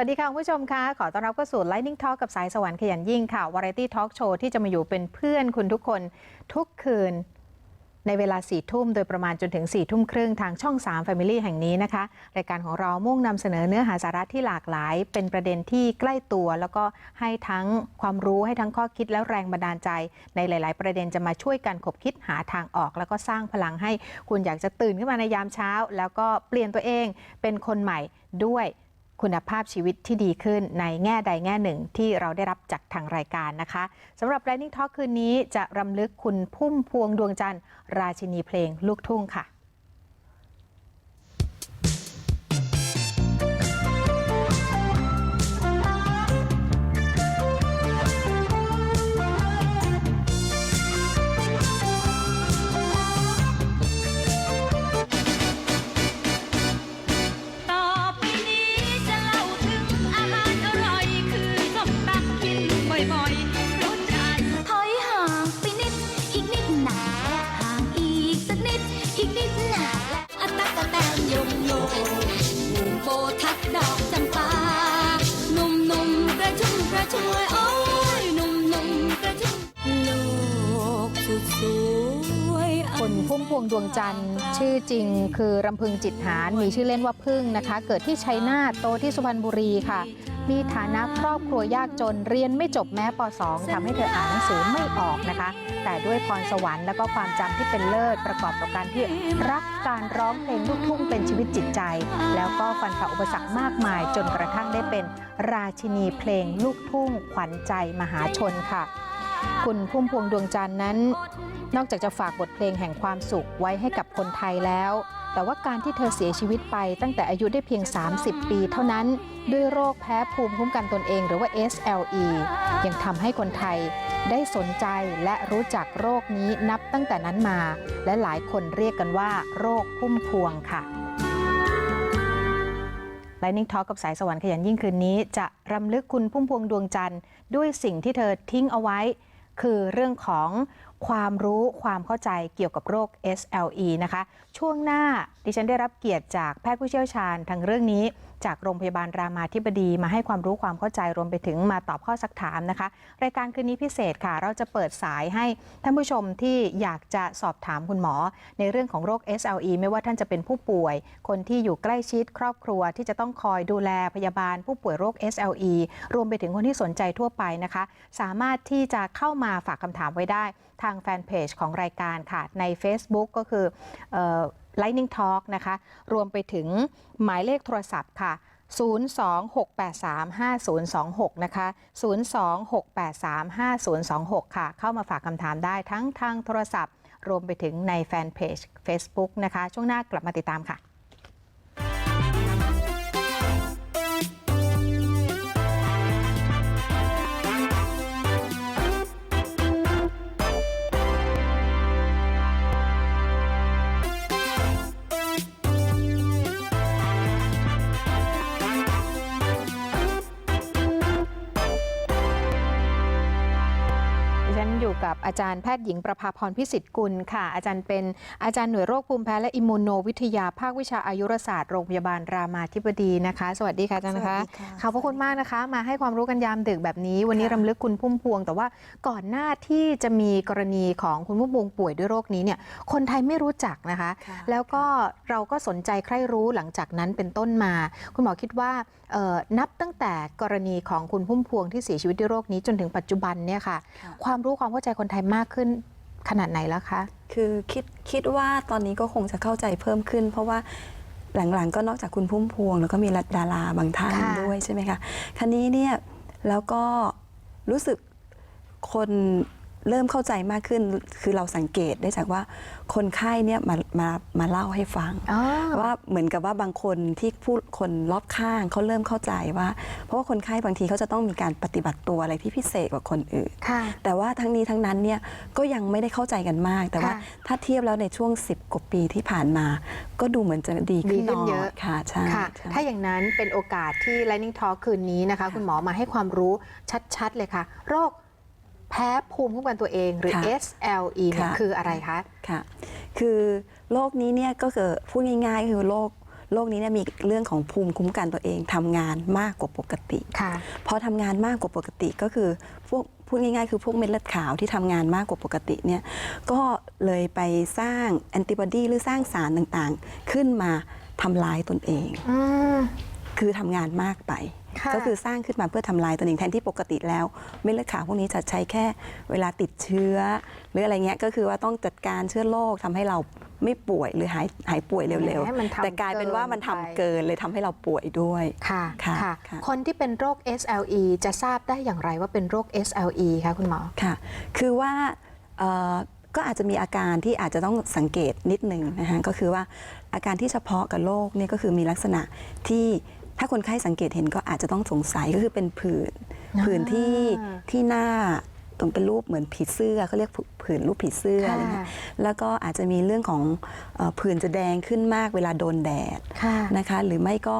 วัสดีค่ะคุณผู้ชมคะขอต้อนรับเข้าสู่ Lightning Talk กับสายสวรรค์ขยันยิ่งค่ะ Variety Talk Show ที่จะมาอยู่เป็นเพื่อนคุณทุกคนทุกคืนในเวลา4ทุ่มโดยประมาณจนถึง4ทุ่มครึ่งทางช่อง 3 Family แห่งนี้นะคะ รายการของเรามุ่งนำเสนอเนื้อหาสาระที่หลากหลาย เป็นประเด็นที่ใกล้ตัว แล้วก็ให้ทั้งความรู้ให้ทั้งข้อคิดและแรงบันดาลใจ ในหลาย ๆ ประเด็นจะมาช่วยกันขบคิดหาทางออก แล้วก็สร้างพลังให้คุณอยากจะตื่นขึ้นมาในยามเช้า แล้วก็เปลี่ยนตัวเองเป็นคนใหม่ด้วย คุณภาพชีวิตที่ดีขึ้นในแง่ใดแง่หนึ่งที่เราได้รับจากทางรายการนะคะสำหรับ r i n i n g Talk คืนนี้จะรำลึกคุณพุ่มพวงดวงจันทร์ราชินีเพลงลูกทุ่งค่ะ พุ่มพวงดวงจันทร์ ชื่อจริงคือรำพึงจิตหารมีชื่อเล่นว่าพึ่งนะคะ เกิดที่ชัยนาทโตที่สุพรรณบุรีค่ะ มีฐานะครอบครัวยากจนเรียนไม่จบแม้ป .2 ทำให้เธออ่านหนังสือไม่ออกนะคะ แต่ด้วยพรสวรรค์และก็ความจำที่เป็นเลิศประกอบกับการที่รักการร้องเพลงลูกทุ่งเป็นชีวิตจิตใจ แล้วก็ฟันฝ่าอุปสรรคมากมาย จนกระทั่งได้เป็นราชินีเพลงลูกทุ่งขวัญใจมหาชนค่ะ คุณพุ่มพวงดวงจันทร์นั้น นอกจากจะฝากบทเพลงแห่งความสุขไว้ให้กับคนไทยแล้ว แต่ว่าการที่เธอเสียชีวิตไปตั้งแต่อายุได้เพียง 30 ปีเท่านั้น ด้วยโรคแพ้ภูมิคุ้มกันตนเองหรือว่า SLE ยังทำให้คนไทยได้สนใจและรู้จักโรคนี้นับตั้งแต่นั้นมา และหลายคนเรียกกันว่า โรคพุ่มพวงค่ะ Lightning Talk กับสายสวรรค์ขยันยิ่งคืนนี้ จะรำลึกคุณพุ่มพวงดวงจันทร์ด้วยสิ่งที่เธอทิ้งเอาไว้ คือเรื่องของ ความรู้ความเข้าใจเกี่ยวกับโรค SLE นะคะ ช่วงหน้าดิฉันได้รับเกียรติจากแพทย์ผู้เชี่ยวชาญทางเรื่องนี้ จากโรงพยาบาลรามาธิบดีมาให้ความรู้ความเข้าใจรวมไปถึงมาตอบข้อสักถามนะคะ รายการคืนนี้พิเศษค่ะ เราจะเปิดสายให้ท่านผู้ชมที่อยากจะสอบถามคุณหมอ ในเรื่องของโรค SLE ไม่ว่าท่านจะเป็นผู้ป่วย คนที่อยู่ใกล้ชิดครอบครัวที่จะต้องคอยดูแลพยาบาล ผู้ป่วยโรค SLE รวมไปถึงคนที่สนใจทั่วไปนะคะ สามารถที่จะเข้ามาฝากคำถามไว้ได้ ทางแฟนเพจของรายการค่ะ ใน Facebook ก็คืออ Lightning Talk นะคะ รวมไปถึงหมายเลขโทรศัพท์ค่ะ 026835026 นะคะ 026835026 ค่ะ เข้ามาฝากคำถามได้ทั้งทางโทรศัพท์ รวมไปถึงในแฟนเพจ Facebook นะคะ ช่วงหน้ากลับมาติดตามค่ะ อยู่กับอาจารย์แพทย์หญิงประภาพรพิสิทธิ์กุลค่ะ อาจารย์เป็นอาจารย์หน่วยโรคภูมิแพ้และอิมมูโนวิทยาภาควิชาอายุรศาสตร์โรงพยาบาลรามาธิบดีนะคะ สวัสดีค่ะอาจารย์นะคะสวัสดีค่ะขอบพระคุณมากนะคะ มาให้ความรู้กันยามดึกแบบนี้ วันนี้ค่ะรำลึกคุณพุ่มพวง แต่ว่าก่อนหน้าที่จะมีกรณีของคุณพุ่มพวงป่วยด้วยโรคนี้เนี่ยคนไทยไม่รู้จักนะคะค่ะแล้วก็เราก็สนใจใคร่รู้หลังจากนั้นเป็นต้นมา คุณหมอคิดว่าเอ่อนับตั้งแต่กรณีของคุณพุ่มพวงที่เสียชีวิตด้วยโรคนี้จนถึงปัจจุบันเนี่ยค่ะค่ะความรู้ความเข้าใจคนไทยมากขึ้นขนาดไหนแล้วคะ คือคิดคิดว่าตอนนี้ก็คงจะเข้าใจเพิ่มขึ้น เพราะว่าหลังๆ ก็นอกจากคุณพุ่มพวง แล้วก็มีดาราบางท่านค่ะด้วยใช่ไหมคะคันนี้เนี่ยแล้วก็รู้สึกคน เริ่มเข้าใจมากขึ้นคือเราสังเกตได้จากว่าคนไข้เนี่ยมามามาเล่าให้ฟังอ๋อว่าเหมือนกับว่าบางคนที่ผู้คนรอบข้างเขาเริ่มเข้าใจว่า เพราะว่าคนไข้บางทีเขาจะต้องมีการปฏิบัติตัวอะไรที่พิเศษกว่าคนอื่นค่ะแต่ว่าทั้งนี้ทั้งนั้นเนี่ยก็ยังไม่ได้เข้าใจกันมาก แต่ว่าค่ะถ้าเทียบแล้วในช่วง 10กว่าปีที่ผ่านมา ก็ดูเหมือนจะดีขึ้นดีขึ้นเยอะหค่ะใช่ค่ะใช่ถ้าอย่างนั้นเป็นโอกาสที่ Lightning Talk คืนนี้นะคะ คุณหมอมาให้ความรู้ชัดๆเลยค่ะ โรค แพ้ภูมิคุ้มกันตัวเองหรือ ค่ะ SLE เนี่ยค่ะ คืออะไรคะ ค่ะ คือโรคนี้เนี่ยก็คือพูดง่ายๆก็คือโรคโรคนี้เนี่ยมีเรื่องของภูมิคุ้มกันตัวเองทำงานมากกว่าปกติ ค่ะ พอทำงานมากกว่าปกติก็คือพวกพูดง่ายๆ คือพวกเม็ดเลือดขาวที่ทำงานมากกว่าปกติเนี่ยก็เลยไปสร้างแอนติบอดีหรือสร้างสารต่างๆ ขึ้นมาทำลายตนเอง อืม คือทำงานมากไปค่ะก็คือสร้างขึ้นมาเพื่อทำลายตนเองแทนที่ปกติแล้วเม็ดเลือดขาวพวกนี้จะใช้แค่เวลาติดเชื้อ หรืออะไรเงี้ยก็คือว่าต้องจัดการเชื้อโรคทำให้เราไม่ป่วยหรือหายหายป่วยเร็วให้มันๆทำแต่กลายเป็นว่ามันทำเกินไปเกินเลยทำให้เราป่วยด้วยค่ะค่ะค่ะค่ะ คนที่เป็นโรค SLE จะทราบได้อย่างไรว่าเป็นโรค SLE คะคุณหมอค่ะ คือว่าเอ่อก็อาจจะมีอาการที่อาจจะต้องสังเกตนิดหนึ่งนะฮะก็คือว่าอาการที่เฉพาะกับโรคเนี่ยก็คือมีลักษณะที่ ถ้าคนไข้สังเกตเห็นก็อาจจะต้องสงสัยก็คือเป็นผื่นอ่าผื่นที่ที่หน้าตรงเป็นรูปเหมือนผีเสื้อเขาเรียกผื่นรูปผีเสื้อค่ะอะไรเงี้ยแล้วก็อาจจะมีเรื่องของเอ่อผื่นจะแดงขึ้นมากเวลาโดนแดดค่ะนะคะหรือไม่ก็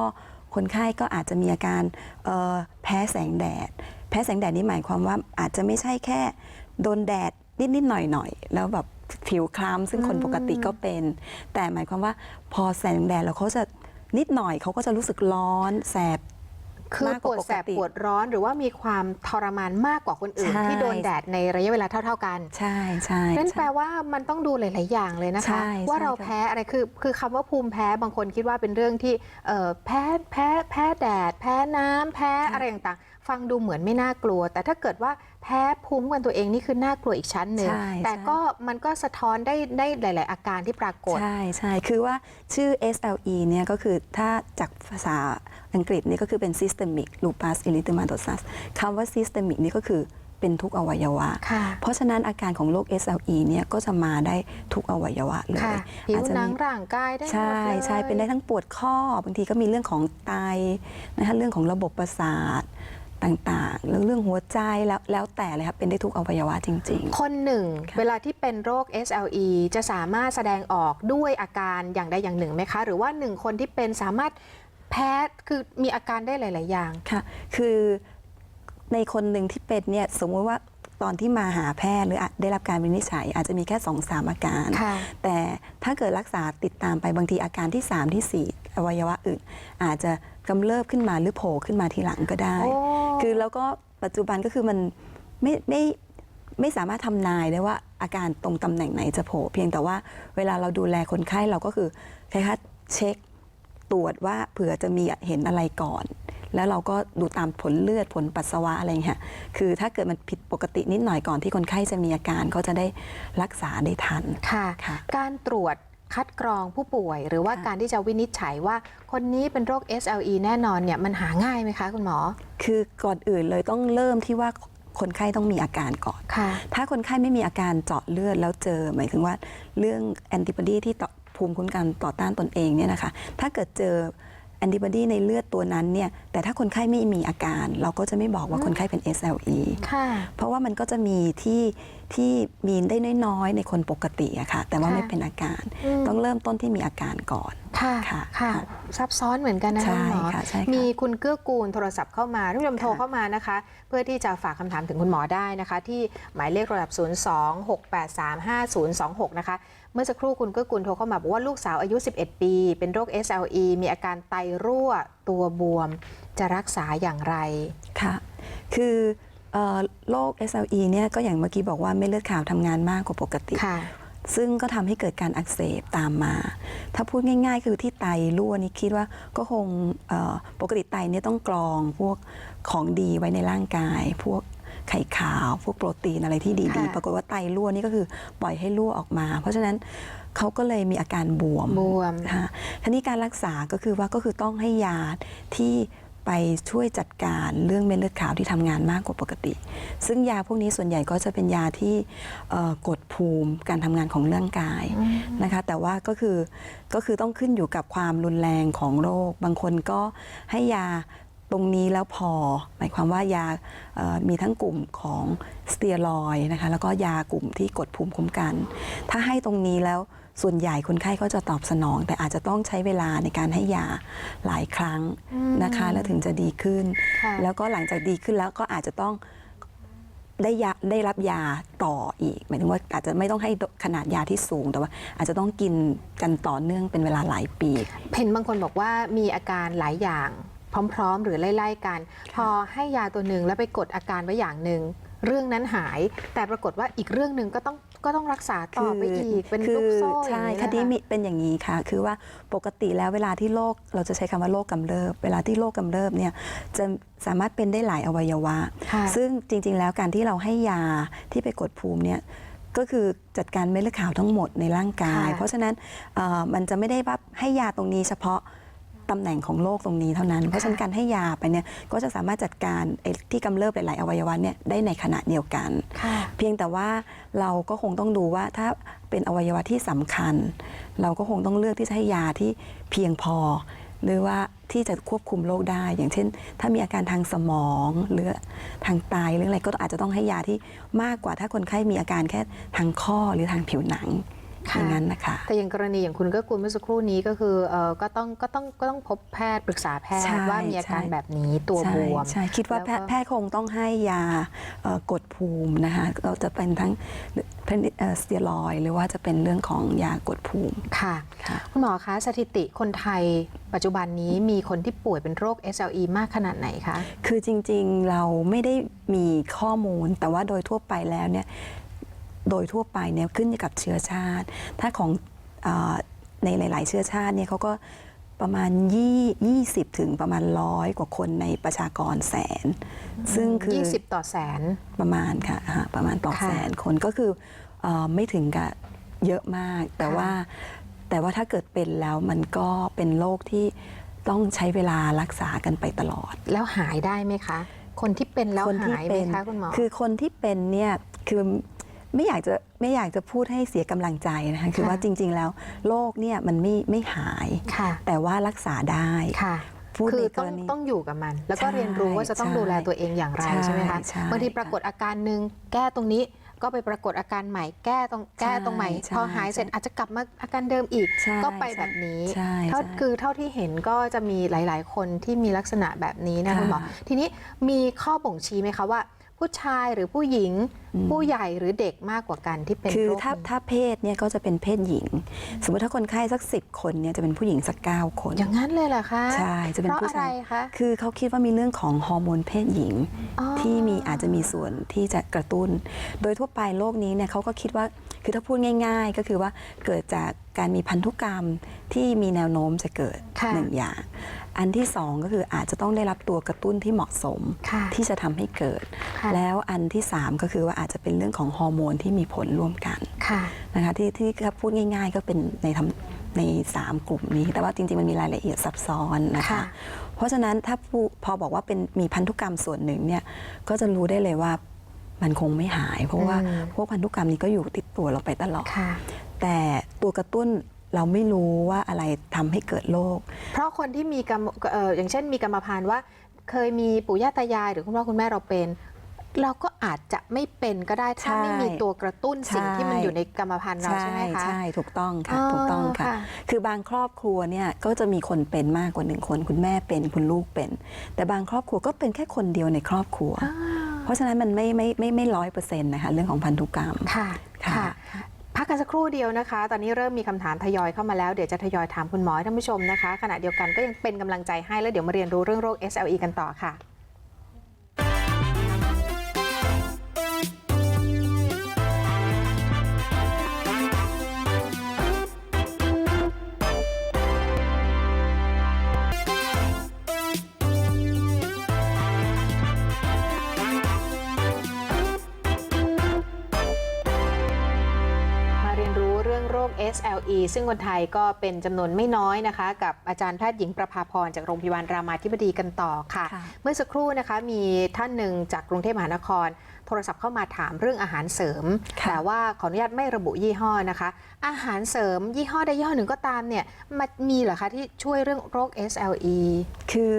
คนไข้ก็อาจจะมีอาการเอ่อแพ้แสงแดด แพ้แสงแดดนี่หมายความว่าอาจจะไม่ใช่แค่โดนแดดนิดๆหน่อยๆแล้วแบบผิวคล้ำซึ่งคนปกติก็เป็น แต่หมายความว่าพอแสงแดดแล้วเขาจะ นิดหน่อยเขาก็จะรู้สึกร้อนแสบคือมากปกว่าวดแสบปกติปวดร้อนหรือว่ามีความทรมานมากกว่าคนอื่นใช่ที่โดนแดดในระยะเวลาเท่า ๆกัน ใช่ใช่นั่นใช่แปลว่ามันต้องดูหลาย ๆ อย่างเลยนะคะใช่ว่าใช่เราค่ะแพ้อะไรคือคือคำว่าภูมิแพ้บางคนคิดว่าเป็นเรื่องที่เอ่อแพ้แพ้แพ้แดด แพ้น้ำแพ้อะไรต่างๆฟังดูเหมือนไม่น่ากลัว แต่ถ้าเกิดว่าแพ้ภูมิคุ้มกันตัวเองนี่คือน่ากลัวอีกชั้นหนึ่งใช่แต่ใช่ก็มันก็สะท้อนได้ได้หลาย ๆ อาการที่ปรากฏ ใช่ใช่คือว่าชื่อ SLE เนี่ยก็คือถ้าจากภาษาอังกฤษนี่ก็คือเป็น systemic lupus erythematosus คำว่า systemic นี่ก็คือเป็นทุกอวัยวะค่ะเพราะฉะนั้นอาการของโรค SLE เนี่ยก็จะมาได้ทุกอวัยวะเลยค่ะผิวอาจจะหนัมีงร่างกายได้หมดใช่เลยใช่เป็นได้ทั้งปวดข้อบางทีก็มีเรื่องของไตนะคะเรื่องของระบบประสาท ต่างๆ แล้วเรื่องหัวใจแล้วแล้วแต่เลยครับเป็นได้ทุกอวัยวะจริงๆคนหนึ่งค่ะเวลาที่เป็นโรค SLE จะสามารถแสดงออกด้วยอาการอย่างใดอย่างหนึ่งไหมคะ หรือว่าหนึ่งคนที่เป็นสามารถแพ้คือมีอาการได้หลาย ๆ อย่างค่ะ คือในคนหนึ่งที่เป็นเนี่ยสมมติว่าตอนที่มาหาแพทย์หรืออาจได้รับการวินิจฉัย อาจจะมีแค่2อสามอาการ ค่ะ แต่ถ้าเกิดรักษาติดตามไปบางทีอาการที่ 3 ที่ 4 อวัยวะอื่น อาจจะ กำเริบขึ้นมาหรือโผล่ขึ้นมาทีหลังก็ได้โอ้คือแล้วก็ปัจจุบันก็คือมันไม่ไม่ไม่สามารถทำนายได้ว่าอาการตรงตำแหน่งไหนจะโผล่เพียงแต่ว่าเวลาเราดูแลคนไข้เราก็คือคล้ายๆเช็คตรวจว่าเผื่อจะมีเห็นอะไรก่อน แล้วเราก็ดูตามผลเลือดผลปัสสาวะอะไรอย่างเงี้ยคือถ้าเกิดมันผิดปกตินิดหน่อยก่อนที่คนไข้จะมีอาการก็จะได้รักษาได้ทันค่ะค่ะการตรวจ คัดกรองผู้ป่วย หรือว่าค่ะการที่จะวินิจฉัยว่าคนนี้เป็นโรค SLE แน่นอนเนี่ยมันหาง่ายไหมคะคุณหมอ คือก่อนอื่นเลยต้องเริ่มที่ว่าคนไข้ต้องมีอาการก่อนค่ะถ้าคนไข้ไม่มีอาการเจาะเลือดแล้วเจอ หมายถึงว่าเรื่องแอนติบอดีที่ต่อภูมิคุ้มกันต่อต้านตนเองเนี่ยนะคะ ถ้าเกิดเจอ แอนติบอดีในเลือดตัวนั้นเนี่ยแต่ถ้าคนไข้ไม่มีอาการ เราก็จะไม่บอกว่าคนไข้เป็น SLE ค่ะเพราะว่ามันก็จะมีที่ที่มีได้น้อยๆ ในคนปกติอะค่ะแต่ว่าค่ะไม่เป็นอาการอืมต้องเริ่มต้นที่มีอาการก่อนค่ะค่ะค่ะค่ะซับซ้อนเหมือนกันนะใช่คุณหมอค่ะใช่ค่ะมีคุณเกื้อกูลโทรศัพท์เข้ามาท่านผู้ชมโทรค่ะเข้ามานะคะ เพื่อที่จะฝากคำถามถึงคุณหมอได้นะคะ ที่หมายเลขโทรศัพท์ 026835026 นะคะ เมื่อสักครู่คุณเกื้อกูลโทรเข้ามาบอกว่าลูกสาวอายุ 11 ปี เป็นโรค SLE มีอาการไตรั่วตัวบวม จะรักษาอย่างไรค่ะ คือเอ่อโรค SLE เนี่ยก็อย่างเมื่อกี้บอกว่าเม็ดเลือดขาวทำงานมากกว่าปกติค่ะซึ่งก็ทำให้เกิดการอักเสบตามมา ถ้าพูดง่าย ๆ คือที่ไตรั่วนี่คิดว่าก็คงเอ่อปกติไตเนี่ยต้องกรองพวกของดีไว้ในร่างกาย พวก ไข่ขาว พวกโปรตีนอะไรที่ดีค่ะๆปรากฏว่าไตรั่วนี่ก็คือปล่อยให้รั่วออกมา เพราะฉะนั้นเขาก็เลยมีอาการบวม บวมค่ะทีนี้การรักษาก็คือว่าก็คือต้องให้ยาที่ไปช่วยจัดการเรื่องเม็ดเลือดขาวที่ทำงานมากกว่าปกติ ซึ่งยาพวกนี้ส่วนใหญ่ก็จะเป็นยาที่เอ่อกดภูมิการทำงานของร่างกายนะคะแต่ว่าก็คือก็คือต้องขึ้นอยู่กับความรุนแรงของโรค บางคนก็ให้ยา ตรงนี้แล้วพอ หมายความว่ายาเอ่อมีทั้งกลุ่มของสเตียรอยด์นะคะแล้วก็ยากลุ่มที่กดภูมิคุ้มกัน ถ้าให้ตรงนี้แล้วส่วนใหญ่คนไข้ก็จะตอบสนอง แต่อาจจะต้องใช้เวลาในการให้ยาหลายครั้งนะคะแล้วถึงจะดีขึ้นค่ะแล้วก็หลังจากดีขึ้นแล้วก็อาจจะต้องได้ยาได้รับยาต่ออีก หมายถึงว่าอาจจะไม่ต้องให้ขนาดยาที่สูงแต่ว่า อาจจะต้องกินกันต่อเนื่องเป็นเวลาหลายปีเห็นบางคนบอกว่ามีอาการหลายอย่าง พร้อมๆ หรือไล่ๆกัน พอให้ยาตัวหนึ่งแล้วไปกดอาการไว้อย่างหนึ่งเรื่องนั้นหาย แต่ปรากฏว่าอีกเรื่องหนึ่งก็ต้องก็ต้องรักษาต่อไปอีกเป็นคืลูกโซ่อใช่ย่างนี้คนะดีคะมีเป็นอย่างนี้ค่ะ คือว่าปกติแล้วเวลาที่โรคเราจะใช้คำว่าโรคกำเริบ เวลาที่โรคกำเริบเนี่ยจะสามารถเป็นได้หลายอวัยวะค่ะซึ่งจริง ๆ แล้วการที่เราให้ยาที่ไปกดภูมิเนี่ยก็คือจัดการเม็ดเลือดขาวทั้งหมดในร่างกายค่ะเพราะฉะนั้นเอ่อมันจะไม่ได้ว่าให้ยาตรงนี้เฉพาะ ตำแหน่งของโรคตรงนี้เท่านั้น เพราะฉะนั้นการให้ยาไปเนี่ยก็จะสามารถจัดการไอ้ที่กำเริบหลาย ๆ อวัยวะเนี่ยได้ในขณะเดียวกันค่ะเพียงแต่ว่าเราก็คงต้องดูว่าถ้าเป็นอวัยวะที่สำคัญ เราก็คงต้องเลือกที่จะให้ยาที่เพียงพอ หรือว่าที่จะควบคุมโรคได้ อย่างเช่น ถ้ามีอาการทางสมองหรือทางไตหรืออะไรก็อาจจะต้องให้ยาที่มากกว่าถ้าคนไข้มีอาการแค่ทางข้อหรือทางผิวหนังค่ะ อย่างนั้นนะคะ แต่อย่างกรณีอย่างคุณก็กุลเมื่อสักครู่นี้ก็คือเออก็ต้องก็ต้องก็ต้องพบแพทย์ปรึกษาแพทใช่ย์ว่ามีอาการใช่แบบนี้ตัวใช่บวมใช่คิดว่าแล้วแพก็ทย์แพทย์คงต้องให้ยาเอ่อกดภูมินะคะเราจะเป็นทั้งเป็นเอ่อสเตียรอยด์หรือว่าจะเป็นเรื่องของยากดภูมิค่ะค่ะ คุณหมอคะสถิติคนไทยปัจจุบันนี้มีคนที่ป่วยเป็นโรค SLE มากขนาดไหนคะ คือจริงๆเราไม่ได้มีข้อมูลแต่ว่าโดยทั่วไปแล้วเนี่ย โดยทั่วไปเนี่ยขึ้นอยู่กับเชื้อชาติ ถ้าของเออในหลาย ๆ เชื้อชาติเนี่ยเขาก็ประมาณยี่20 ถึงประมาณร้อยกว่าคนในประชากรแสน ซึ่งคือ 20 ต่อแสนประมาณค่ะอ่าประมาณต่อค่ะแสนคนก็คือเออไม่ถึงกับเยอะมาก แต่ค่ะว่าแต่ว่าถ้าเกิดเป็นแล้วมันก็เป็นโรคที่ต้องใช้เวลารักษากันไปตลอด แล้วหายได้ไหมคะ คนที่เป็นแล้วคนที่หายไหมเป็นคะคุณหมอคือคนที่เป็นเนี่ยคือ ไม่อยากจะไม่อยากจะพูดให้เสียกำลังใจนะคะคือค่ะว่าจริง ๆ แล้วโรคเนี่ยมันไม่ไม่หายค่ะแต่ว่ารักษาได้ค่ะพูดคือในกต้อรงณีต้องอยู่กับมัน แล้วก็ใช่เรียนรู้ว่าจะต้องใช่ดูแลตัวเองอย่างไรใช่ใช่ไหมคะใช่บางทีปรากฏอาการหนึ่งแก้ตรงนี้ก็ไปปรากฏอาการใหม่แก้ตรงแก้ตรงใหม่ใช่พอหายเสร็จอาจจะกลับมาอาการเดิมอีกใช่ก็ไปแบบนี้ใช่เท่าใช่คือเท่าที่เห็นก็จะมีหลาย ๆ คนที่มีลักษณะแบบนี้นะค่ะคุณหมอทีนี้มีข้อบ่งชี้ไหมคะว่า ผู้ชายหรือผู้หญิงอืมผู้ใหญ่หรือเด็กมากกว่ากันที่เป็นคือโรคถ้านี้ถ้าเพศเนี่ยก็จะเป็นเพศหญิง สมมติถ้าคนไข้สักสิบคนเนี่ยจะเป็นผู้หญิงสักเก้าคน อย่างนั้นเลยเหรอคะใช่จะเป็นเพราะผู้อะไรชายคะคือเขาคิดว่ามีเรื่องของฮอร์โมนเพศหญิงอ๋อที่มีอาจจะมีส่วนที่จะกระตุ้น โดยทั่วไปโรคนี้เนี่ยเขาก็คิดว่าคือถ้าพูดง่าย ๆ ก็คือว่าเกิดจากการมีพันธุกรรมที่มีแนวโน้มจะเกิดค่ะหนึ่งอย่าง อันที่สองก็คืออาจจะต้องได้รับตัวกระตุ้นที่เหมาะสมค่ะที่จะทำให้เกิดค่ะแล้วอันที่สามก็คือว่าอาจจะเป็นเรื่องของฮอร์โมนที่มีผลร่วมกันค่ะนะคะที่ที่ถ้าพูดง่าย ๆ ก็เป็นในทำในสามกลุ่มนี้ แต่ว่าจริงๆมันมีรายละเอียดซับซ้อนนะคะค่ะเพราะฉะนั้นถ้าผู้พอบอกว่าเป็นมีพันธุกรรมส่วนหนึ่งเนี่ยก็จะรู้ได้เลยว่ามันคงไม่หาย เพราะว่าอืมพวกพันธุกรรมนี้ก็อยู่ติดตัวเราไปตลอดค่ะแต่ตัวกระตุ้นเราไม่รู้ว่าอะไรทำให้เกิดโรค เพราะคนที่มีกรรมเอ่ออย่างเช่นมีกรรมพันธุ์ว่า เคยมีปู่ย่าตายายหรือคุณพ่อคุณแม่เราเป็น เราก็อาจจะไม่เป็นก็ได้ถ้าใช่ไม่มีตัวกระตุ้นสิ่งใช่ที่มันอยู่ในกรรมพันธุ์เราใช่ไหมคะ ใช่ถูกต้องค่ะอ๋อถูกต้องค่ะค่ะ คือบางครอบครัวเนี่ยก็จะมีคนเป็นมากกว่าหนึ่งคน คุณแม่เป็นคุณลูกเป็น แต่บางครอบครัวก็เป็นแค่คนเดียวในครอบครัวอ่าเพราะฉะนั้นมันไม่ไม่ไม่ไม่ร้อยเปอร์เซ็นต์นะคะเรื่องของพันธุกรรมค่ะค่ะค่ะพักกันสักครู่เดียวนะคะ ตอนนี้เริ่มมีคำถามทยอยเข้ามาแล้วเดี๋ยวจะทยอยถามคุณหมอให้ท่านผู้ชมนะคะ ขณะเดียวกันก็ยังเป็นกำลังใจให้แล้วเดี๋ยวมาเรียนรู้เรื่องโรค SLE กันต่อค่ะ SLE ซึ่งคนไทยก็เป็นจำนวนไม่น้อยนะคะ กับอาจารย์แพทย์หญิงประภาพรจากโรงพยาบาลรามาธิบดีกันต่อค่ะค่ะเมื่อสักครู่นะคะมีท่านหนึ่งจากกรุงเทพมหานคร โทรศัพท์เข้ามาถามเรื่องอาหารเสริมค่ะแต่ว่าขออนุญาตไม่ระบุยี่ห้อนะคะ อาหารเสริมยี่ห้อใดยี่ห้อหนึ่งก็ตามเนี่ยมันมีเหรอคะที่ช่วยเรื่องโรค SLE คือ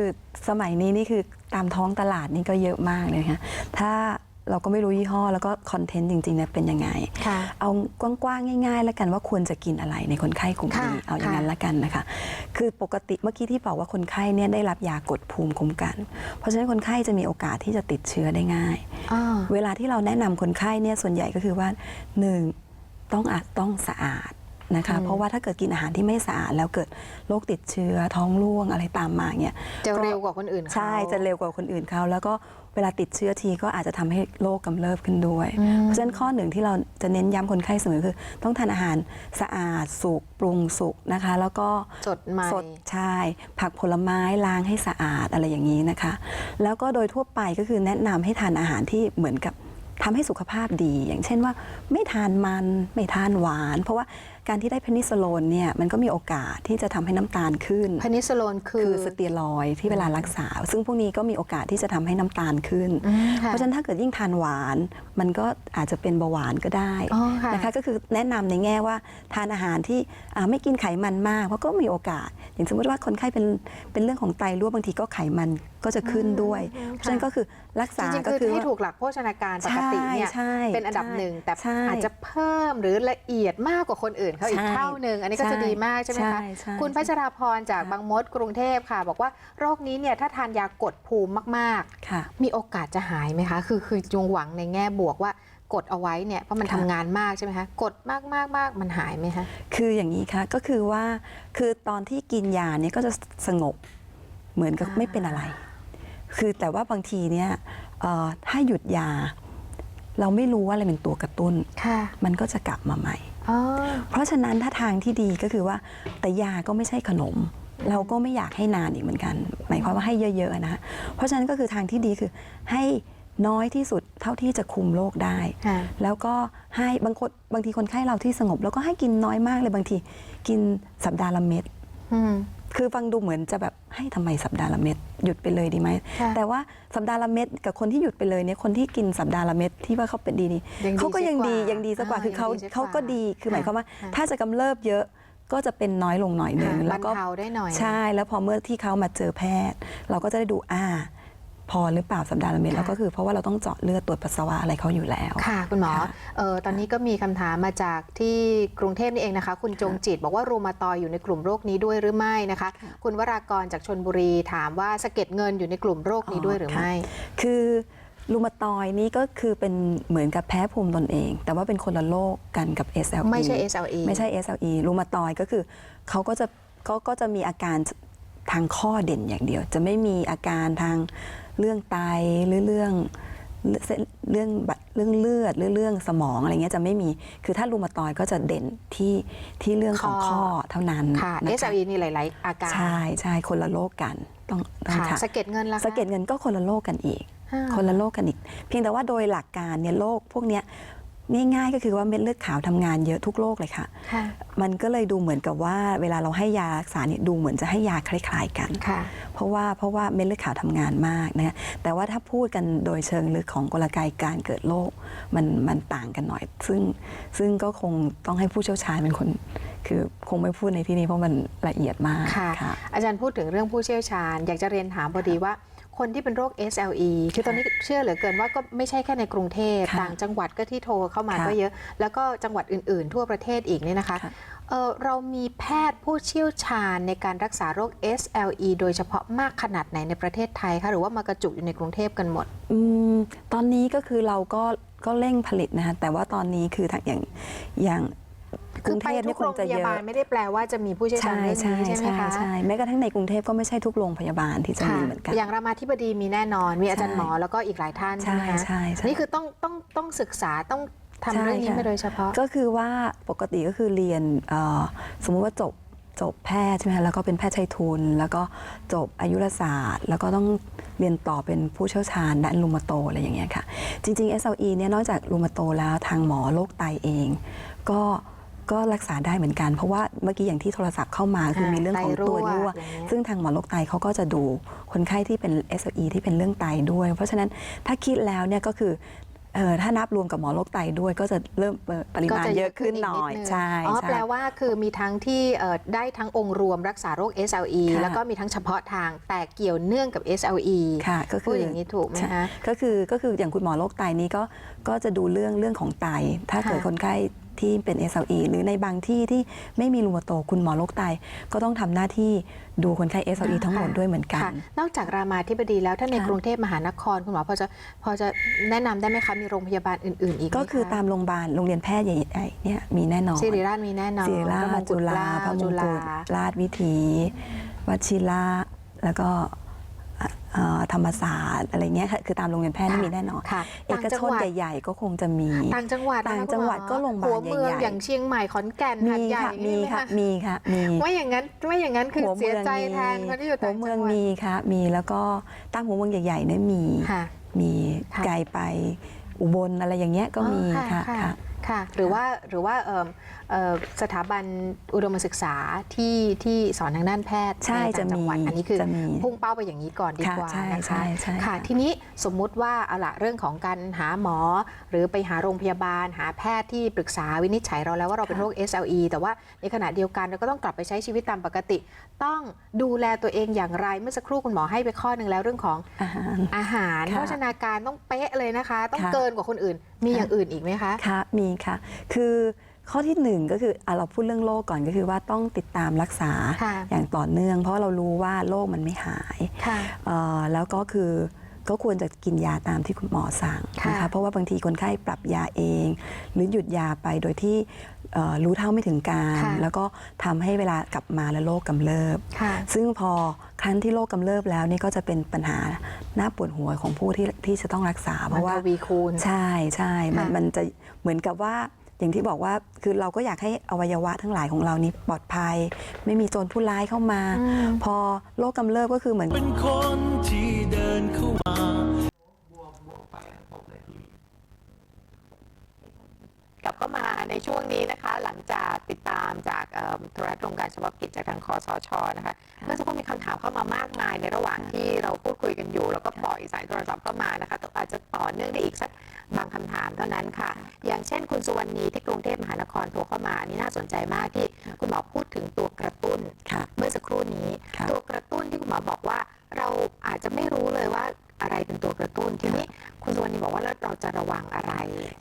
สมัยนี้นี่คือตามท้องตลาดนี่ก็เยอะมากเลยค่ะถ้า เราก็ไม่รู้ยี่ห้อ แล้วก็คอนเทนต์จริงๆเนี่ยเป็นยังไงค่ะเอากว้างๆง่าย ๆ แล้วกันว่าควรจะกินอะไรในคนไข้กลุ่มนี้ค่ะเอาอย่างนั้นค่ะละกันนะคะ คือปกติเมื่อกี้ที่บอกว่าคนไข้เนี่ยได้รับยากดภูมิคุ้มกัน เพราะฉะนั้นคนไข้จะมีโอกาสที่จะติดเชื้อได้ง่ายอ่าเวลาที่เราแนะนำคนไข้เนี่ยส่วนใหญ่ก็คือว่าหนึ่งต้องอาจต้องสะอาดนะคะอืมเพราะว่าถ้าเกิดกินอาหารที่ไม่สะอาดแล้วเกิดโรคติดเชื้อท้องร่วงอะไรตามมาเนี่ยจะเร็วกว่าคนอื่นเขาใช่จะเร็วกว่าคนอื่นเขาแล้วก็ เวลาติดเชื้อทีก็อาจจะทำให้โรคกำเริบขึ้นด้วยอืมเพราะฉะนั้นข้อหนึ่งที่เราจะเน้นย้ำคนไข้เสมอคือ ต้องทานอาหารสะอาดสุกปรุงสุกนะคะ แล้วก็สดใหม่สดใช่ผักผลไม้ล้างให้สะอาดอะไรอย่างนี้นะคะ แล้วก็โดยทั่วไปก็คือแนะนำให้ทานอาหารที่เหมือนกับทำให้สุขภาพดี อย่างเช่นว่าไม่ทานมันไม่ทานหวาน เพราะว่า การที่ได้เพนิซิลโลนเนี่ยมันก็มีโอกาสที่จะทำให้น้ำตาลขึ้นพนิซิลโลนคืคืออสเตียรอยด์ที่เวลารักษา ซึ่งพวกนี้ก็มีโอกาสที่จะทำให้น้ำตาลขึ้นอืมค่เพราะฉะนั้นถ้าเกิดยิ่งทานหวาน มันก็อาจจะเป็นเบาหวานก็ได้อ๋อค่ะนะคะก็คือแนะนำในแง่ว่าทานอาหารที่อ่าไม่กินไขมันมากเพราะก็มีโอกาส อย่างสมมติว่าคนไข้เป็นเป็นเรื่องของไตรั่วบางทีก็ไขมัน ก็จะขึ้นด้วยอืมเพราะฉะนั้นก็คือรักจษาริงๆก็คือคือให้ว่าถูกหลักโภชนาการปกติเนี่ยใช่เป็นอันดับใช่หนึ่งแต่ใช่อาจจะเพิ่มหรือละเอียดมากกว่าคนอื่นเขาอีกใช่เท่าหนึ่งอันนี้ก็จะใช่ดีมากใช่ไหมคะใช่ใช่คุณพัชราพรจากค่ะบางมดกรุงเทพค่ะ บอกว่าโรคนี้เนี่ยถ้าทานยากดภูมิมากค่ะๆมีโอกาสจะหายไหมคะ คือคือจงหวังในแง่บวกว่ากดเอาไว้เนี่ยเพราะมันค่ะทำงานมากใช่ไหมคะกดมากมากมากมันหายไหมคะคืออย่างนี้ค่ะก็คือว่าคือตอนที่กินยาเนี่ยก็จะสงบเหมือนกับอ่าไม่เป็นอะไร คือแต่ว่าบางทีเนี่ยเอ่อถ้าหยุดยา เราไม่รู้ว่าอะไรเป็นตัวกระตุ้นค่ะมันก็จะกลับมาใหม่อ๋อเพราะฉะนั้นถ้าทางที่ดีก็คือว่า แต่ยาก็ไม่ใช่ขนม เราก็ไม่อยากให้นานอีกเหมือนกัน หมายความว่าให้เยอะๆนะเพราะฉะนั้นก็คือทางที่ดีคือให้น้อยที่สุดเท่าที่จะคุมโรคได้ค่ะแล้วก็ให้บางคนบางทีคนไข้เราที่สงบ แล้วก็ให้กินน้อยมากเลยบางทีกินสัปดาห์ละเม็ดอืมคือฟังดูเหมือนจะแบบ ให้ทำไมสัปดาห์ละเม็ดหยุดไปเลยดีไหมค่ะแต่ว่าสัปดาห์ละเม็ดกับคนที่หยุดไปเลยเนี่ยคนที่กินสัปดาห์ละเม็ดที่ว่าเขาเป็นดียังดีๆเขาก็ยังดีกว่ายังดีสักกว่าอ่าคือเขายังดีสักกว่าเขาก็ดีคือหมายความว่าค่ะถ้าจะกำเริบเยอะก็จะเป็นน้อยลงหน่อยหนึ่งค่ะแล้วก็บรรเทาได้หน่อยใช่แล้วพอเมื่อที่เขามาเจอแพทย์ เราก็จะได้ดูอ่า พอหรือเปล่าสัปดาห์ละเม็ดค่ะแล้วก็คือเพราะว่าเราต้องเจาะเลือดตรวจปัสสาวะอะไรเขาอยู่แล้ว ค่ะคุณหมอค่ะเออตอนนี้ก็มีคำถามมาจากที่กรุงเทพนี่เองนะคะ คุณจงจิตบอกว่ารูมาตอยอยู่ในกลุ่มโรคนี้ด้วยหรือไม่นะคะค่ะคุณวรากรจากชนบุรีถามว่าสะเก็ดเงินอยู่ในกลุ่มโรคนี้ด้วยหรือไม่ คือรูมาตอยนี่ก็คือเป็นเหมือนกับแพ้ภูมิตนเอง แต่ว่าเป็นคนละโรคกันกับ SLE ไม่ใช่ SLE ไม่ใช่ SLE รูมาตอยก็คือเขาก็จะก็ก็จะมีอาการทางข้อเด่นอย่างเดียว จะไม่มีอาการทาง เรื่องไตหรือเรื่องเส้นเรื่องบัดเรื่องเลือดหรือเรื่องสมองอะไรเงี้ยจะไม่มี คือถ้ารูมาตอยก็จะเด่นที่ที่เรื่องของข้อข้อเท่านั้นค่ะนะคะ SLE นี่หลาย ๆ อาการ ใช่ใช่คนละโรคกัน ต้องต้องค่ะค่ะสะเก็ดเงินล่ะคะสะเก็ดเงินก็คนละโรคกันอีกอ่าคนละโรคกันอีก เพียงแต่ว่าโดยหลักการเนี่ยโรคพวกเนี้ย ง่ายๆ ก็คือว่าเม็ดเลือดขาวทำงานเยอะทุกโรคเลยค่ะค่ะ มันก็เลยดูเหมือนกับว่าเวลาเราให้ยารักษาเนี่ยดูเหมือนจะให้ยาคล้ายๆกันค่ะเพราะว่าเพราะว่าเม็ดเลือดขาวทำงานมากนะคะแต่ว่าถ้าพูดกันโดยเชิงลึกของกลไกการเกิดโรคมันมันต่างกันหน่อย ซึ่งซึ่งก็คงต้องให้ผู้เชี่ยวชาญเป็นคนคือคงไม่พูดในที่นี้เพราะมันละเอียดมากค่ะค่ะอาจารย์พูดถึงเรื่องผู้เชี่ยวชาญ อยากจะเรียนถามพอดีว่า คนที่เป็นโรค SLE คือตอนนี้เชื่อเหลือเกินว่าก็ไม่ใช่แค่ในกรุงเทพค่ะต่างจังหวัดก็ที่โทรเข้ามาค่ะก็เยอะ แล้วก็จังหวัดอื่น ๆ ทั่วประเทศอีกเนี่ยนะคะค่ะเอ่อเรามีแพทย์ผู้เชี่ยวชาญในการรักษาโรค SLE โดยเฉพาะมากขนาดไหนในประเทศไทยคะหรือว่ามากระจุกอยู่ในกรุงเทพกันหมดอืมตอนนี้ก็คือเราก็ก็เร่งผลิตนะคะแต่ว่าตอนนี้คือทางอย่างอย่างก คืรุองไปเทพทุเนี่กยคโรงงจะพเยยาบาอะลไม่ได้แปลว่าจะมีผู้เชี่ยวชาญใช่เรื่องใช่นี้ใช่ไหมใช่คะใช่แม้กระทั่งในกรุงเทพก็ไม่ใช่ทุกโรงพยาบาลที่จะค่ะมีเหมือนกันอย่างรามาธิบดีมีแน่นอน มีอาจารย์ใช่หมอแล้วก็อีกหลายท่านใช่ไหมคะใช่ใช่นี่คือต้องต้องต้องศึกษาต้องทำใช่เรื่องนี้ค่ะมาโดยเฉพาะ ก็คือว่าปกติก็คือเรียนเอ่อสมมุติว่าจบจบแพทย์ใช่ไหมคะแล้วก็เป็นแพทย์ชัยทุน แล้วก็จบอายุรศาสตร์ แล้วก็ต้องเรียนต่อเป็นผู้เชี่ยวชาญด้านรูมาโตอะไรอย่างเงี้ยค่ะ จริง ๆ SLE เนี่ยนอกจากรูมาโตแล้วทางหมอโรคไตเอง ก็ ก็รักษาได้เหมือนกัน เพราะว่าเมื่อกี้อย่างที่โทรศัพท์เข้ามาคือมีเรื่องของตัวไตรั่รั่ววอย่างเงี้ยซึ่งทางหมอโรคไตเขาก็จะดูคนไข้ที่เป็น SLE ที่เป็นเรื่องไตด้วย เพราะฉะนั้นถ้าคิดแล้วเนี่ยก็คือเออถ้านับรวมกับหมอโรคไตด้วยก็จะเริ่มเอ่อปริมาณเยอะขึ้นหน่อยกใช่อ๋อใช่แปลว่าคือมีทั้งที่เอ่อได้ทั้งองค์รวมรักษาโรค SLE ค่ะแล้วก็มีทั้งเฉพาะทางแต่เกี่ยวเนื่องกับ SLE ค่ะก็พูคืดออย่างนี้ถูกไหมใช่คะก็คือก็คืออย่างคุณหมอโรคไตนี้ก็ก็จะดูเรื่องเรื่องของไต ถ้าค่ะเกิดคนไข้ ที่เป็น SLE หรือในบางที่ที่ไม่มีรูมาโตคุณหมอโรคไตก็ต้องทำหน้าที่ดูคนไข้ SLE ทั้งหมดด้วยเหมือนกันค่ะนอกจากรามาธิบดีแล้วถ้าในค่ะกรุงเทพมหานครคุณหมอพอจะพอจะแนะนำได้ไหมคะมีโรงพยาบาลอื่น ๆ อีกไหมก็คือคะตามโรงพยาบาลโรงเรียนแพทย์ใหญ่ๆเนี่ยมีแน่นอนศิริราชมีแน่นอนศิริราพะมชงกุจุฎฬาพระมจุงฬากุฎราชวิถีวชิระแล้วก็อะเอ่อ ธรรมศาสตร์อะไรเงี้ยค่ะคือตามโรงเรียนแพทย์นี่มีแน่นอนค่ะเอกชนใหญ่ ๆ ก็คงจะมีต่างจังหวัดนะคะต่างจังหวัดคุณมอก็โรงพยาบาลหัวเมืองใหญ่ๆอย่างเชียงใหม่ขอนแก่นหาดมีใหญ่ค่ะอย่างมีนี้ไหมค่ะคะมีค่ะมีไม่อย่างนั้นไม่อย่างนั้นคือหัวเสียใจแทนคนที่อยู่หัต่าวงเมืจัองงหวัดมีค่ะมีแล้วก็ตามหัวเมืองใหญ่ๆเนี่ยมีค่ะมีค่ะไกลไปอุบลอะไรอย่างเงี้ยก็มีอ๋อค่ะ ค่ะค่ะค่ะหรือว่าหรือว่าเอิ่มเอ่อสถาบันอุดมศึกษาที่ที่สอนทางด้านแพทย์ใช่นต่างจังหวัดจะมีอันนี้คือจะมีพุ่งเป้าไปอย่างนี้ก่อนดีค่ะกว่าใช่นะใช่คะใช่ค่ะทีนี้สมมุติว่าเอาละเรื่องของการหาหมอ หรือไปหาโรงพยาบาล หาแพทย์ที่ปรึกษาวินิจฉัยเราแล้วว่าเราเป็นโรค SLE แต่ว่าในขณะเดียวกันเราก็ต้องกลับไปใช้ชีวิตตามปกติ ต้องดูแลตัวเองอย่างไรเมื่อสักครู่คุณหมอให้ไปข้อหนึ่งแล้วเรื่องของ อาหารอาหารค่ะโภชนาการต้องเป๊ะเลยนะคะ ต้องค่ะเกินกว่าคนอื่น มีอย่างอื่นอีกไหมคะ ค่ะมีค่ะ คือข้อที่หนึ่งก็คืออะเราพูดเรื่องโรคก่อนก็คือว่าต้องติดตามรักษาค่ะอย่างต่อเนื่อง เพราะเรารู้ว่าโรคมันไม่หายค่ะเอ่อแล้วก็คือก็ควรจะกินยาตามที่คุณหมอสั่งค่ะนะคะเพราะว่าบางทีคนไข้ปรับยาเอง หรือหยุดยาไปโดยที่เอ่อรู้เท่าไม่ถึงการ ค่ะ แล้วก็ทำให้เวลากลับมาแล้วโรคกำเริบ ค่ะ ซึ่งพอ ครั้นที่โรคกำเริบแล้วนี่ก็จะเป็นปัญหาหน้าปวดหัวของผู้ที่ที่จะต้องรักษา เพมันราะว่าทวีคูณ ใช่ใช่มันค่ะ มันจะเหมือนกับว่าอย่างที่บอกว่าคือเราก็อยากให้อวัยวะทั้งหลายของเรานี้ปลอดภัย ไม่มีโจรผู้ร้ายเข้ามาอืมพอโรคกำเริบก็คือเหมือน เป็นคนที่เดินเข้ามา กลับเข้ามาในช่วงนี้นะคะ หลังจากติดตามจากเอิ่มโทรทัศน์โครงการเฉพาะกิจจากทางคอสชนะคะเมื่อสักครู่มีคำถามเข้ามามากมายในระหว่างที่เราพูดคุยกันอยู่ แล้วก็ปล่อยสายโทรศัพท์เข้ามานะคะแต่อาจจะต่อเนื่องได้อีกสักบางคำถามเท่านั้นค่ะ อย่างเช่นคุณสุวรรณีที่กรุงเทพมหานครโทรเข้ามาอันนี่น่าสนใจมากที่คุณหมอพูดถึงตัวกระตุ้นค่ะเมื่อสักครู่นี้ค่ะตัวกระตุ้นที่คุณหมอบอกว่า เราอาจจะไม่รู้เลยว่า อะไรเป็นตัวกระตุ้นทีนี้คุณสุวรรณีบอกว่าแล้วเราจะระวังอะไร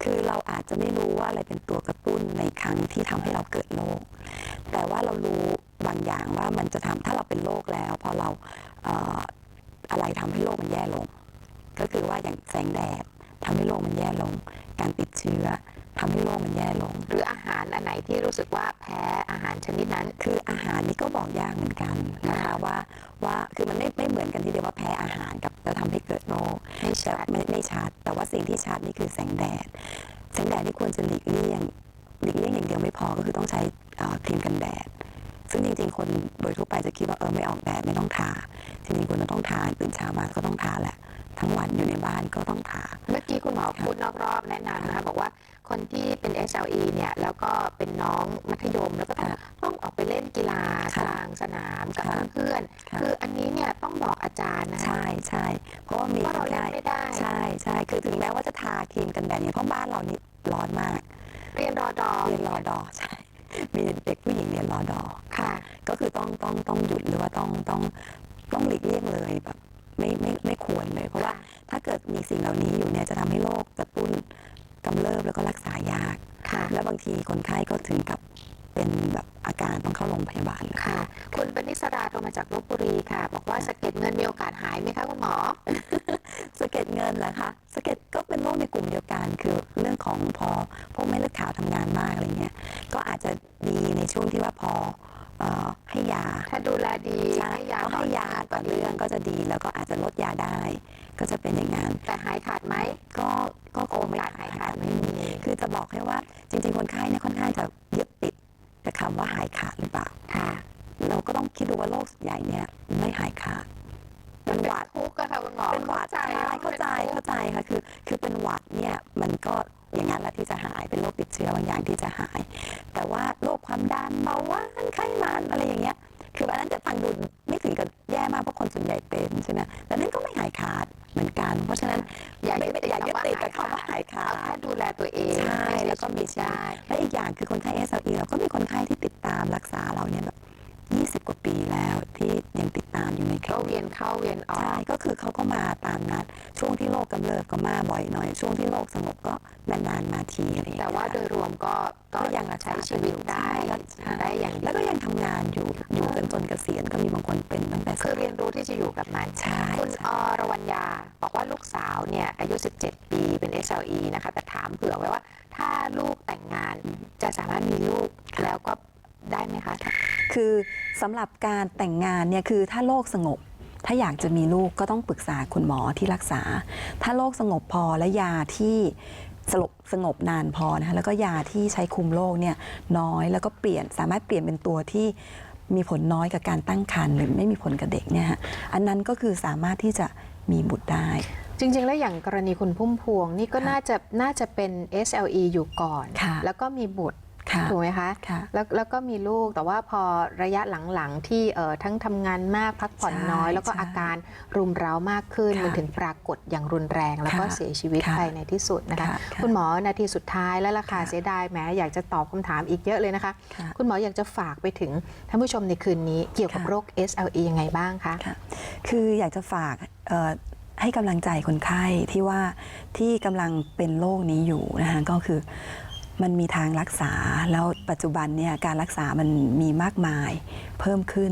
คือเราอาจจะไม่รู้ว่าอะไรเป็นตัวกระตุ้นในครั้งที่ทำให้เราเกิดโรคแต่ว่าเรารู้บางอย่างว่ามันจะทำถ้าเราเป็นโรคแล้ว พอเราเอออะไรทำให้โรคมันแย่ลง ก็คือว่าอย่างแสงแดดทำให้โรคมันแย่ลง การติดเชื้อ ทำให้โรคมันแย่ลง หรืออาหารอันไหนที่รู้สึกว่าแพ้อาหารชนิดนั้น คืออาหารนี่ก็บอกยากเหมือนกันนะคะว่าว่าคือมันไม่ไม่เหมือนกันทีเดียวว่าแพ้อาหารกับจะทำให้เกิดโรคไม่ชัดแต่ไม่ไม่ชัด แต่ว่าสิ่งที่ชัดนี่คือแสงแดด แสงแดดนี่ควรจะหลีกเลี่ยงหลีกเลี่ยงอย่างเดียวไม่พอก็คือต้องใช้เอ่อครีมกันแดดซึ่งจริงๆ คนโดยทั่วไปจะคิดว่าเออไม่ออกแดดไม่ต้องทา จริงๆควรจะต้องทาตื่นเช้ามาก็ต้องทาแหละ ทั้งวันอยู่ในบ้านก็ต้องทา เมื่อกี้คุณหมอพูดนอกรอบแนะนำนะคะบอกว่า คนที่เป็น SLE เนี่ยแล้วก็เป็นน้องมัธยมแล้วก็ต้องค่ะต้องออกไปเล่นกีฬากค่ะลางสนามกับค่ะเพื่อนค่ะๆคืออันนี้เนี่ยต้องบอกอาจารย์นะคะใช่ใช่เพราะว่ามีว่าเราเล่นไม่ได้ใช่ใช่คือถึงแม้ว่าจะทาครีมกันแดดเนี่ยเพราะบ้านเรานี่ร้อนมาก เรียนรอดอเรียนรอดอใช่มีเด็กผู้หญิงเรียนรอดอค่ะ ก็คือต้องต้องต้องหยุดหรือว่าต้องต้องต้องหลีกเลี่ยงเลยแบบไม่ไม่ไม่ควรเลย เพราะว่าถ้าเกิดมีสิ่งเหล่านี้อยู่เนี่ยจะทำให้โรคกระตุ้น กำเริบแล้วก็รักษายากค่ะและบางทีคนไข้ก็ถึงกับเป็นแบบอาการต้องเข้าโรงพยาบาลเลยค่ะ คุณปณิสราโทรมาจากลบบุรีค่ะ บอกว่าสะเก็ดเงินมีโอกาสหายไหมคะคุณหมอสะเก็ดเงินเหรอคะสะเก็ดก็เป็นโรคในกลุ่มเดียวกัน คือเรื่องของพอพวกเม็ดเลือดขาวทำงานมากอะไรเงี้ยก็อาจจะดีในช่วงที่ว่าพอเอ่อให้ยา ถ้าดูแลดีใช่ให้ยาก็ให้ยาต่อเนื่องก็จะดีแล้วก็อาจจะลดยาได้ ก็จะเป็นอย่างนั้นแต่หายขาดไหมก็ก็คงไม่โอกาสหายขาดไม่มีคือจะบอกให้ว่าจริง ๆ คนไข้เนี่ยค่อนข้างจะยึดติดกับคำว่าหายขาดหรือเปล่าค่ะเราก็ต้องคิดดูว่าโรคใหญ่เนี่ยไม่หายขาดเป็นหวัดทุกข์อะค่ะคุณหมอเป็นหวัดใจใช่เข้าใจเข้าใจค่ะคือ คือเป็นหวัดเนี่ยมันก็อย่างนั้นแหละที่จะหายเป็นโรคติดเชื้อบางอย่างที่จะหาย แต่ว่าโรคความดันเบาหวานไขมันอะไรอย่างเงี้ยคืออันนั้นจะฟังดูไม่ถึงกับแย่มากเพราะคนส่วนใหญ่เป็นใช่ไหมแต่นั่นก็ไม่หายขาด เหมือนกัน เพราะฉะนั้นอย่าไม่ยึดติดอย่ายึดติดกับคำคำว่าว่าหายขาดเอาแค่ดูแลตัวเองใช่ให้แล้วก็มีชีวิตชีวิตได้และอีกอย่างคือคนไข้ SLE เราก็มีคนไข้ที่ติดตามรักษาเราเนี่ยแบบ 20 กว่าปีแล้วที่ยังติดตามอยู่ในคก็ลินิกเวียนเข้าเวียนออใช่กก็คือเขาก็มาตามนัด ช่วงที่โรคกำเริบก็มาบ่อยหน่อย ช่วงที่โรคสงบก็นานๆมาทีอะไรอย่างแต่เงี้ยว่าโดยรวมก็ก็ก็ยังรักษาใช้ชีวิตได้ใช่ได้อย่างดีแล้วก็ยังทำงานอยู่อยู่กันจนเกษียณก็มีบางคนเป็นตั้งแต่คือเรียนรู้ที่จะอยู่กับมัน ใช่คุณใช่อรวรรณยาบอกว่าลูกสาวเนี่ยอายุ 17 ปีเป็น SLE นะคะ แต่ถามเผื่อไว้ว่า ถ้าลูกแต่งงานจะสามารถมีลูกแล้วก็ ได้ไหมคะ คือสำหรับการแต่งงานเนี่ยคือถ้าโรคสงบ ถ้าอยากจะมีลูกก็ต้องปรึกษาคุณหมอที่รักษา ถ้าโรคสงบพอและยาที่สลบสงบนานพอนะคะแล้วก็ยาที่ใช้คุมโรคเนี่ยน้อยแล้วก็เปลี่ยนสามารถเปลี่ยนเป็นตัวที่มีผลน้อยกับการตั้งครรภ์หรือไม่มีผลกับเด็กเนี่ยฮะอันนั้นก็คือสามารถที่จะมีบุตรได้ จริง ๆ แล้วอย่างกรณีคุณพุ่มพวงนี่ก็ค่ะน่าจะน่าจะเป็น SLE อยู่ก่อนค่ะแล้วก็มีบุตรค่ะ ถูกไหมคะค่ะแล้วแล้วก็มีลูกแต่ว่าพอระยะหลังๆที่เอ่อทั้งทำงานมากพักผ่อนใช่น้อย แล้วก็ใช่อาการรุมเร้ามากขึ้นค่ะมันถึงปรากฏอย่างรุนแรง แล้วก็ค่ะเสียชีวิตค่ะไปในที่สุดนะคะค่ะค่ะคุณหมอนาทีสุดท้ายแล้วล่ะค่ะค่ะเสียดายแหมอยากจะตอบคำถามอีกเยอะเลยนะคะค่ะคุณหมออยากจะฝากไปถึงท่านผู้ชมในคืนนี้เกี่ยวกับค่ะโรค SLE ยังไงบ้างคะค่ะคืออยากจะฝากเอ่อให้กำลังใจคนไข้ที่ว่าที่กำลังเป็นโรคนี้อยู่นะคะก็คือ มันมีทางรักษา แล้วปัจจุบันเนี่ยการรักษามันมีมากมาย เพิ่มขึ้น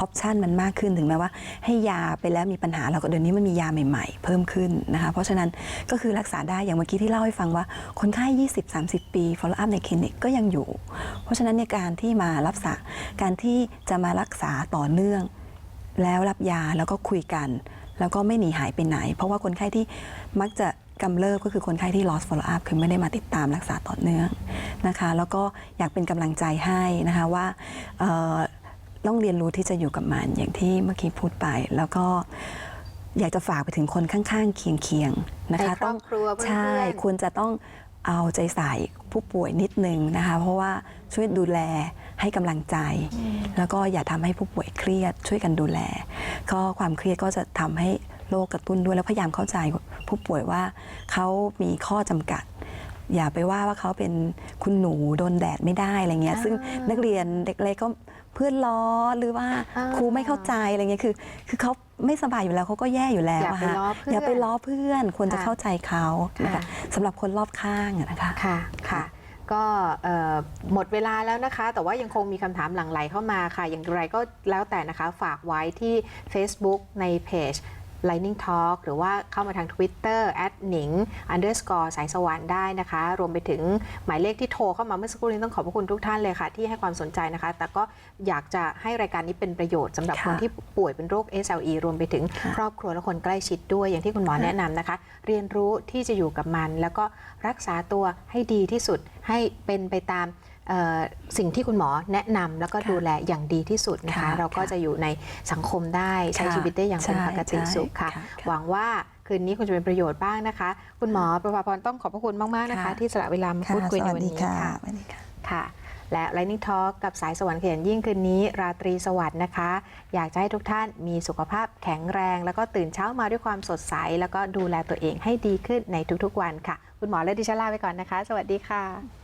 ออปชันมันมากขึ้นถึงแม้ว่าให้ยาไปแล้วมีปัญหาเราก็เดี๋ยวนี้มันมียาใหม่ ๆ เพิ่มขึ้นนะคะเพราะฉะนั้นก็คือรักษาได้อย่างเมื่อกี้ที่เล่าให้ฟังว่าคนไข้ 20-30 ปี follow up ในคลินิกก็ยังอยู่ เพราะฉะนั้นในการที่มารักษาการที่จะมารักษาต่อเนื่อง แล้วรับยาแล้วก็คุยกัน แล้วก็ไม่หนีหายไปไหน เพราะว่าคนไข้ที่มักจะ กำเริบก็คือคนไข้ที่ lost follow up คือไม่ได้มาติดตามรักษาต่อเนื่องนะคะแล้วก็อยากเป็นกำลังใจให้นะคะว่าเอ่อต้องเรียนรู้ที่จะอยู่กับมันอย่างที่เมื่อกี้พูดไป แล้วก็อยากจะฝากไปถึงคนข้างๆ เคียงๆนะคะในครอบครัวเพื่อนๆใช่ควรจะต้องเอาใจใส่ผู้ป่วยนิดนึงนะคะ เพราะว่าช่วยดูแลให้กำลังใจ แล้วก็อย่าทำให้ผู้ป่วยเครียดช่วยกันดูแล ก็ความเครียดก็จะทำให้โรคกระตุ้นด้วยแล้วพยายามเข้าใจ ผู้ป่วยว่าเขามีข้อจำกัด อย่าไปว่าว่าเขาเป็นคุณหนูโดนแดดไม่ได้อะไรเงี้ยอ่าซึ่งนักเรียนเด็กเล็กก็เพื่อนล้อหรือว่าอ่าครูไม่เข้าใจอะไรเงี้ยคือ คือเขาไม่สบายอยู่แล้วเขาก็แย่อยู่แล้วอย่าไปะค่ะล้อเพื่อนอย่าไปล้อเพื่อนควรจะค่ะเข้าใจเขานะคะค่ะสำหรับคนรอบข้างอะนะคะค่ะค่ะก็เอ่อหมดเวลาแล้วนะคะ แต่ว่ายังคงมีคำถามหลั่งไหลเข้ามาค่ะ อย่างไรก็แล้วแต่นะคะ ฝากไว้ที่ Facebook ในเพจ Lightning Talk หรือว่าเข้ามาทาง Twitter แอดหนิง underscore สายสวรรค์ได้นะคะ รวมไปถึงหมายเลขที่โทรเข้ามาเมื่อสักครู่นี้ต้องขอบพระคุณทุกท่านเลยค่ะ ที่ให้ความสนใจนะคะ แต่ก็อยากจะให้รายการนี้เป็นประโยชน์สำหรับค่ะคนที่ป่วยเป็นโรค SLE รวมไปถึงค่ะครอบครัวและคนใกล้ชิดด้วยอย่างที่คุณหมอแนะนำนะคะ เรียนรู้ที่จะอยู่กับมัน แล้วก็รักษาตัวให้ดีที่สุดให้เป็นไปตามเอ่อ สิ่งที่คุณหมอแนะนำแล้วก็ค่ะดูแลอย่างดีที่สุดนะคะค่ะเราก็ค่ะจะอยู่ในสังคมได้ใช้ค่ะชีวิตได้อย่างเป็นใช่ปกติใช่สุขค่ะค่ะค่ะ หวังว่าคืนนี้คุณจะเป็นประโยชน์บ้างนะคะ คุณหมอประภาพรต้องขอบพระคุณมาก ๆ นะคะค่ะที่สละเวลามาพูดคุยในวันนี้ค่ะสวัสดีค่ะค่ะ และ Lightning Talk กับสายสวรรค์เขียนยิ่งคืนนี้ ราตรีสวัสดิ์นะคะ อยากจะให้ทุกท่านมีสุขภาพแข็งแรง แล้วก็ตื่นเช้ามาด้วยความสดใส แล้วก็ดูแลตัวเองให้ดีขึ้นในทุกๆวันค่ะ คุณหมอและดิฉันลาไปก่อนนะคะ สวัสดีค่ะ